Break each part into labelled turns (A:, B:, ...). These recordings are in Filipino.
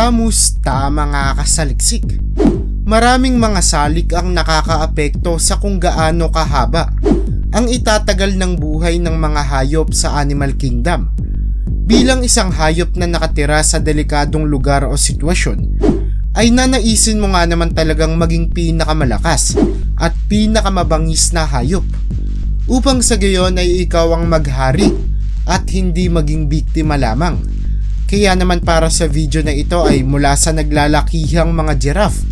A: Kamusta mga kasaliksik? Maraming mga salik ang nakakaapekto sa kung gaano kahaba ang itatagal ng buhay ng mga hayop sa Animal Kingdom. Bilang isang hayop na nakatira sa delikadong lugar o sitwasyon, ay nanaisin mo nga naman talagang maging pinakamalakas at pinakamabangis na hayop upang sa gayon ay ikaw ang maghari at hindi maging biktima lamang. Kaya naman para sa video na ito ay mula sa naglalakihang mga giraffe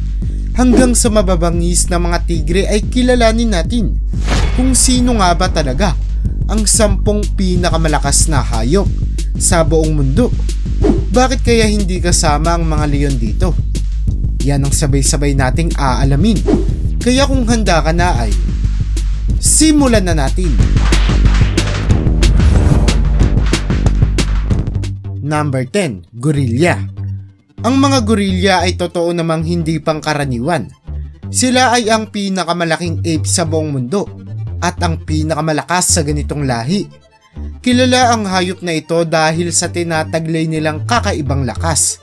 A: hanggang sa mababangis na mga tigre ay kilalanin natin kung sino nga ba talaga ang sampung pinakamalakas na hayop sa buong mundo. Bakit kaya hindi kasama ang mga leon dito? Yan ang sabay-sabay nating aalamin. Kaya kung handa ka na ay simulan na natin. Number 10, Gorilla. Ang mga gorilla ay totoo namang hindi pangkaraniwan. Sila ay ang pinakamalaking ape sa buong mundo at ang pinakamalakas sa ganitong lahi. Kilala ang hayop na ito dahil sa tinataglay nilang kakaibang lakas.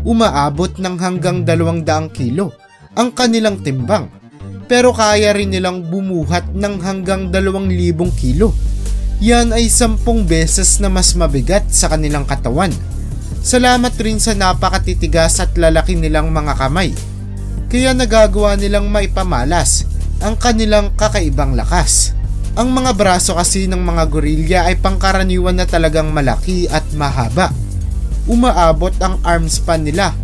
A: Umaabot ng hanggang 200 kilo ang kanilang timbang pero kaya rin nilang bumuhat ng hanggang 2,000 kilo. Yan ay sampung beses na mas mabigat sa kanilang katawan. Salamat rin sa napakatitigas at lalaki nilang mga kamay. Kaya nagagawa nilang maipamalas ang kanilang kakaibang lakas. Ang mga braso kasi ng mga gorilla ay pangkaraniwan na talagang malaki at mahaba. Umaabot ang arm span nila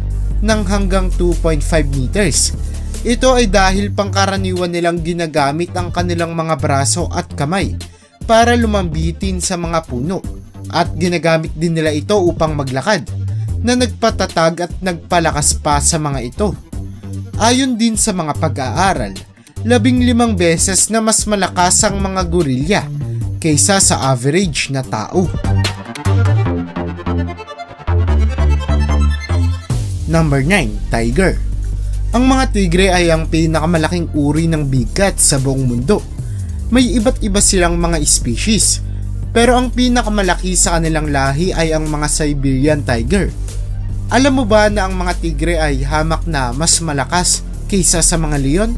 A: ng hanggang 2.5 meters. Ito ay dahil pangkaraniwan nilang ginagamit ang kanilang mga braso at kamay para lumambitin sa mga puno at ginagamit din nila ito upang maglakad na nagpatatag at nagpalakas pa sa mga ito. Ayon din sa mga pag-aaral, labing limang beses na mas malakas ang mga gorilla kaysa sa average na tao. Number 9, Tiger. Ang mga tigre ay ang pinakamalaking uri ng big cat sa buong mundo. May iba't iba silang mga species, pero ang pinakamalaki sa kanilang lahi ay ang mga Siberian Tiger. Alam mo ba na ang mga tigre ay hamak na mas malakas kaysa sa mga leon?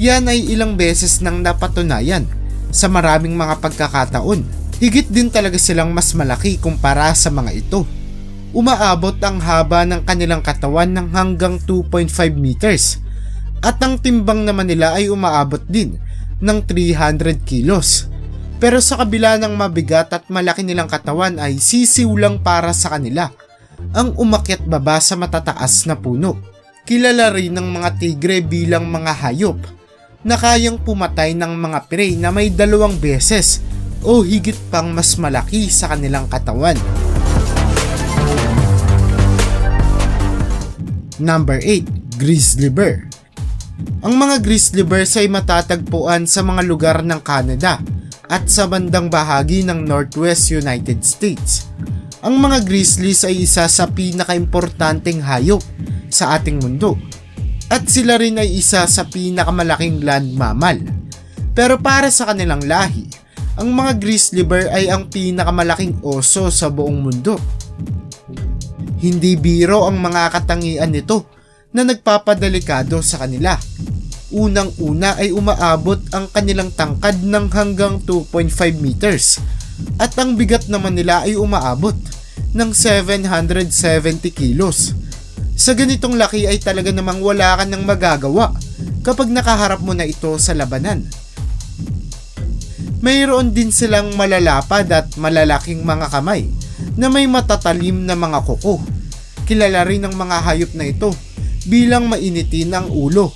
A: Yan ay ilang beses nang napatunayan sa maraming mga pagkakataon. Higit din talaga silang mas malaki kumpara sa mga ito umaabot ang haba ng kanilang katawan ng hanggang 2.5 meters at ang timbang naman nila ay umaabot din ng 300 kilos. Pero sa kabila ng mabigat at malaki nilang katawan ay sisiw lang para sa kanila ang umakyat baba sa matataas na puno. Kilala rin ng mga tigre bilang mga hayop na kayang pumatay ng mga prey na may dalawang beses o higit pang mas malaki sa kanilang katawan. Number 8, Grizzly Bear. Ang mga grizzly bears ay matatagpuan sa mga lugar ng Canada at sa bandang bahagi ng Northwest United States. Ang mga grizzlies ay isa sa pinakaimportanteng hayop sa ating mundo at sila rin ay isa sa pinakamalaking land mammal. Pero para sa kanilang lahi, ang mga grizzly bear ay ang pinakamalaking oso sa buong mundo hindi biro ang mga katangian nito na nagpapadelikado sa kanila. Unang-una ay umaabot ang kanilang tangkad ng hanggang 2.5 meters at ang bigat naman nila ay umaabot ng 770 kilos. Sa ganitong laki ay talaga namang wala ka nang magagawa kapag nakaharap mo na ito sa labanan. Mayroon din silang malalapad at malalaking mga kamay na may matatalim na mga kuko. Kilala rin ng mga hayop na ito bilang mainitin ang ulo,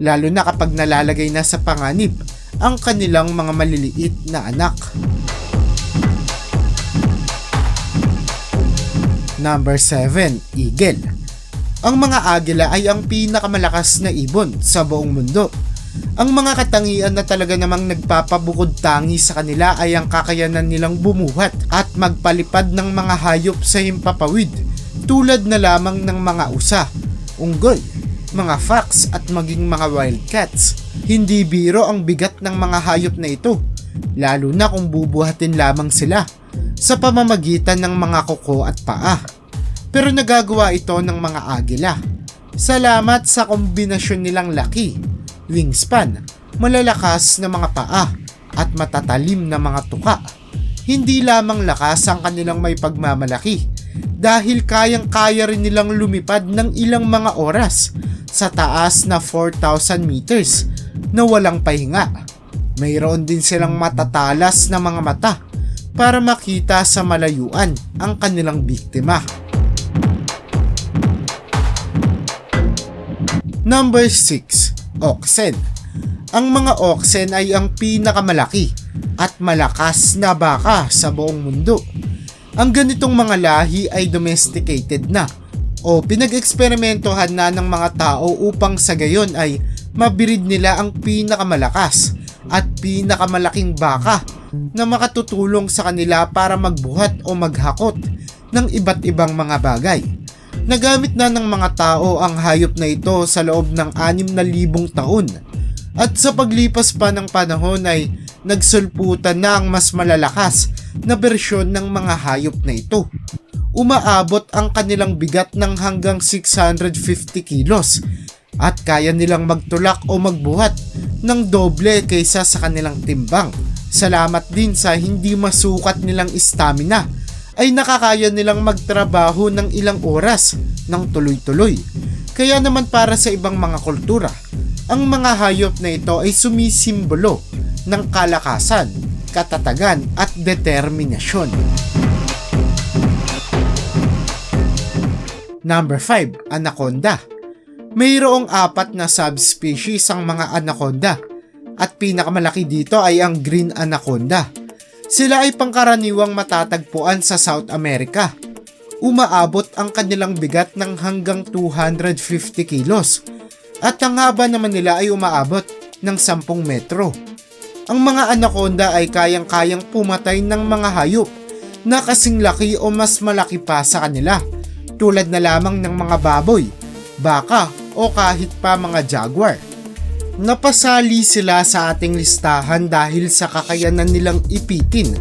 A: lalo na kapag nalalagay na sa panganib ang kanilang mga maliliit na anak. Number 7, Eagle. Ang mga agila ay ang pinakamalakas na ibon sa buong mundo ang mga katangian na talaga namang nagpapabukod tangi sa kanila ay ang kakayanan nilang bumuhat at magpalipad ng mga hayop sa himpapawid tulad na lamang ng mga usa, unggoy, mga fox at maging mga wildcats. Hindi biro ang bigat ng mga hayop na ito, lalo na kung bubuhatin lamang sila sa pamamagitan ng mga kuko at paa. Pero nagagawa ito ng mga agila. Salamat sa kombinasyon nilang laki, wingspan, malalakas na mga paa, at matatalim na mga tuka. Hindi lamang lakas ang kanilang may pagmamalaki dahil kayang-kaya rin nilang lumipad ng ilang mga oras sa taas na 4,000 meters na walang pahinga. Mayroon din silang matatalas na mga mata para makita sa malayuan ang kanilang biktima. Number 6. Oxen. Ang mga oxen ay ang pinakamalaki at malakas na baka sa buong mundo. Ang ganitong mga lahi ay domesticated na o pinag-eksperimentohan na ng mga tao upang sa gayon ay mabirid nila ang pinakamalakas at pinakamalaking baka na makatutulong sa kanila para magbuhat o maghakot ng iba't ibang mga bagay. Nagamit na ng mga tao ang hayop na ito sa loob ng 6,000 taon at sa paglipas pa ng panahon ay nagsulputan na ang mas malalakas na bersyon ng mga hayop na ito. Umaabot ang kanilang bigat ng hanggang 650 kilos at kaya nilang magtulak o magbuhat ng doble kaysa sa kanilang timbang. Salamat din sa hindi masukat nilang stamina ay nakakaya nilang magtrabaho ng ilang oras ng tuloy-tuloy. Kaya naman para sa ibang mga kultura, ang mga hayop na ito ay sumisimbolo ng kalakasan, katatagan at determinasyon. Number 5. Anaconda Mayroong apat na subspecies ang mga anaconda at pinakamalaki dito ay ang green anaconda. Sila ay pangkaraniwang matatagpuan sa South America. Umaabot ang kanilang bigat ng hanggang 250 kilos at ang haba naman nila ay umaabot ng 10 metro. Ang mga anaconda ay kayang-kayang pumatay ng mga hayop na kasing laki o mas malaki pa sa kanila tulad na lamang ng mga baboy, baka o kahit pa mga jaguar. Napasali sila sa ating listahan dahil sa kakayanan nilang ipitin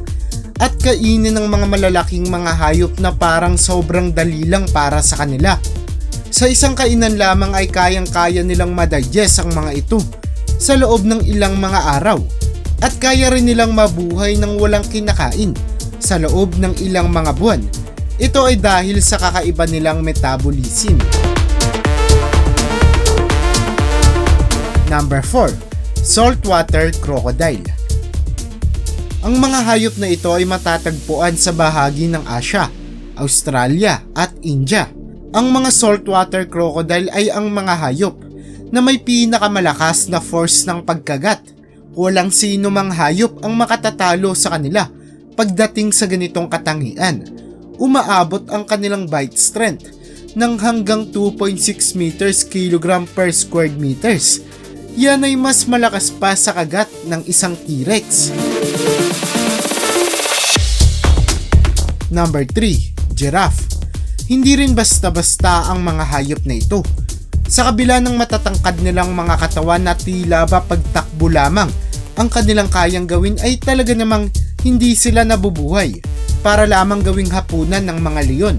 A: at kainin ng mga malalaking mga hayop na parang sobrang dali lang para sa kanila. Sa isang kainan lamang ay kayang-kaya nilang madigest ang mga ito sa loob ng ilang mga araw at kaya rin nilang mabuhay ng walang kinakain sa loob ng ilang mga buwan. Ito ay dahil sa kakaiba nilang metabolism. Number 4. Saltwater Crocodile Ang mga hayop na ito ay matatagpuan sa bahagi ng Asia, Australia at India. Ang mga saltwater crocodile ay ang mga hayop na may pinakamalakas na force ng pagkagat. Walang sino mang hayop ang makatatalo sa kanila pagdating sa ganitong katangian. Umaabot ang kanilang bite strength ng hanggang 2.6 meters kilogram per square meters yan ay mas malakas pa sa kagat ng isang T-Rex. Number 3. Giraffe Hindi rin basta-basta ang mga hayop na ito. Sa kabila ng matatangkad nilang mga katawan na tila ba pagtakbo lamang, ang kanilang kayang gawin ay talaga namang hindi sila nabubuhay para lamang gawing hapunan ng mga leon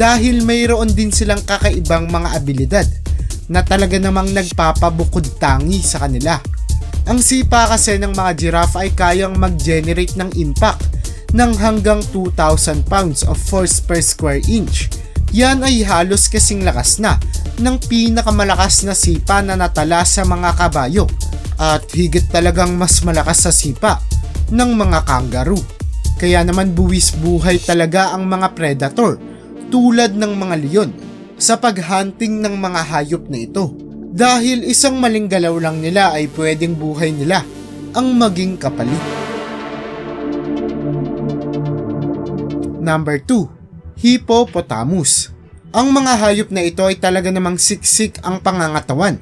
A: dahil mayroon din silang kakaibang mga abilidad na talaga namang nagpapabukod tangi sa kanila. Ang sipa kasi ng mga giraffe ay kayang mag-generate ng impact ng hanggang 2,000 pounds of force per square inch. Yan ay halos kasing lakas na ng pinakamalakas na sipa na natala sa mga kabayo at higit talagang mas malakas sa sipa ng mga kangaroo. Kaya naman buwis buhay talaga ang mga predator tulad ng mga leon sa paghunting ng mga hayop na ito. Dahil isang maling galaw lang nila ay pwedeng buhay nila ang maging kapalit. Number 2. Hippopotamus Ang mga hayop na ito ay talaga namang siksik ang pangangatawan.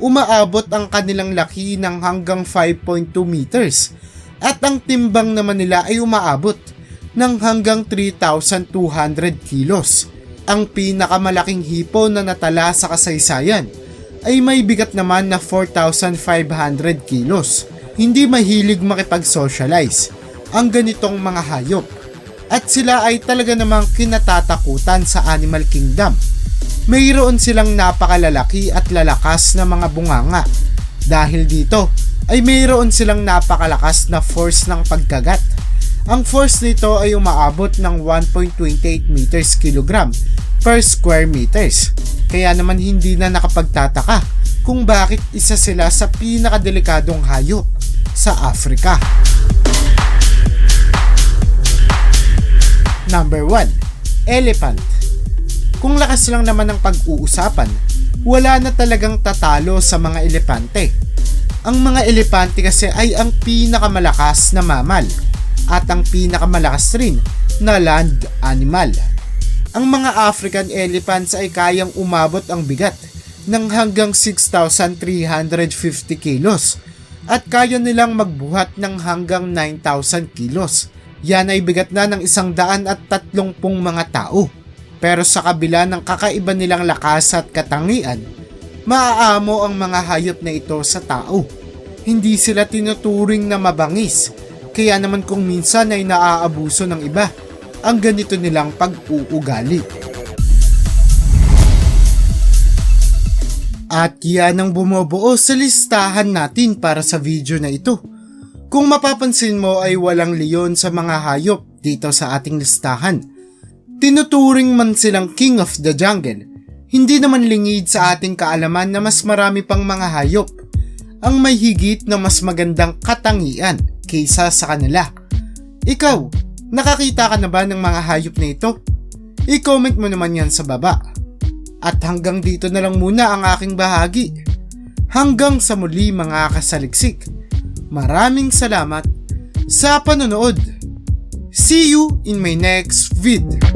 A: Umaabot ang kanilang laki ng hanggang 5.2 meters at ang timbang naman nila ay umaabot ng hanggang 3,200 kilos ang pinakamalaking hipo na natala sa kasaysayan ay may bigat naman na 4,500 kilos. Hindi mahilig makipag-socialize ang ganitong mga hayop. At sila ay talaga namang kinatatakutan sa Animal Kingdom. Mayroon silang napakalalaki at lalakas na mga bunganga. Dahil dito ay mayroon silang napakalakas na force ng pagkagat. Ang force nito ay umaabot ng 1.28 meters kilogram per square meters. Kaya naman hindi na nakapagtataka kung bakit isa sila sa pinakadelikadong hayop sa Africa. Number 1. Elephant Kung lakas lang naman ng pag-uusapan, wala na talagang tatalo sa mga elepante. Ang mga elepante kasi ay ang pinakamalakas na mamal at ang pinakamalakas rin na land animal. Ang mga African elephants ay kayang umabot ang bigat ng hanggang 6,350 kilos at kaya nilang magbuhat ng hanggang 9,000 kilos. Yan ay bigat na ng isang daan at tatlong pong mga tao. Pero sa kabila ng kakaiba nilang lakas at katangian, maaamo ang mga hayop na ito sa tao. Hindi sila tinuturing na mabangis, kaya naman kung minsan ay naaabuso ng iba ang ganito nilang pag-uugali. At yan ang bumubuo sa listahan natin para sa video na ito. Kung mapapansin mo ay walang leon sa mga hayop dito sa ating listahan. Tinuturing man silang king of the jungle, hindi naman lingid sa ating kaalaman na mas marami pang mga hayop ang may higit na mas magandang katangian kaysa sa kanila. Ikaw, nakakita ka na ba ng mga hayop na ito? I-comment mo naman yan sa baba. At hanggang dito na lang muna ang aking bahagi. Hanggang sa muli mga kasaliksik. Maraming salamat sa panonood. See you in my next vid.